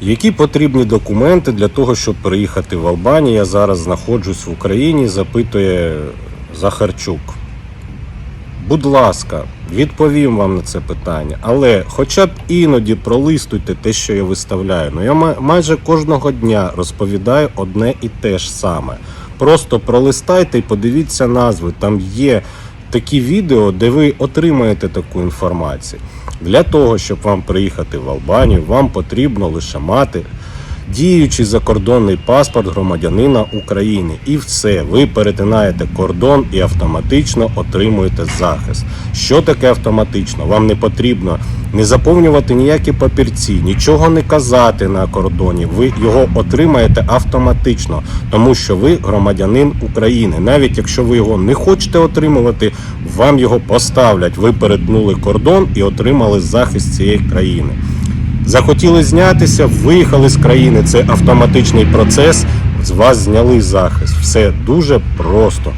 Які потрібні документи для того, щоб переїхати в Албанію? Я зараз знаходжусь в Україні, запитує Захарчук. Будь ласка, відповім вам на це питання. Але хоча б іноді пролистуйте те, що я виставляю. Ну я майже кожного дня розповідаю одне і те ж саме. Просто пролистайте і подивіться назви. Там є такі відео, де ви отримаєте таку інформацію. Для того, щоб вам приїхати в Албанію, вам потрібно лише мати діючий закордонний паспорт громадянина України. І все, ви перетинаєте кордон і автоматично отримуєте захист. Що таке автоматично? Вам не потрібно не заповнювати ніякі папірці, нічого не казати на кордоні. Ви його отримаєте автоматично, тому що ви громадянин України. Навіть якщо ви його не хочете отримувати, вам його поставлять. Ви перетнули кордон і отримали захист цієї країни. Захотіли знятися, виїхали з країни. Це автоматичний процес. З вас зняли захист. Все дуже просто.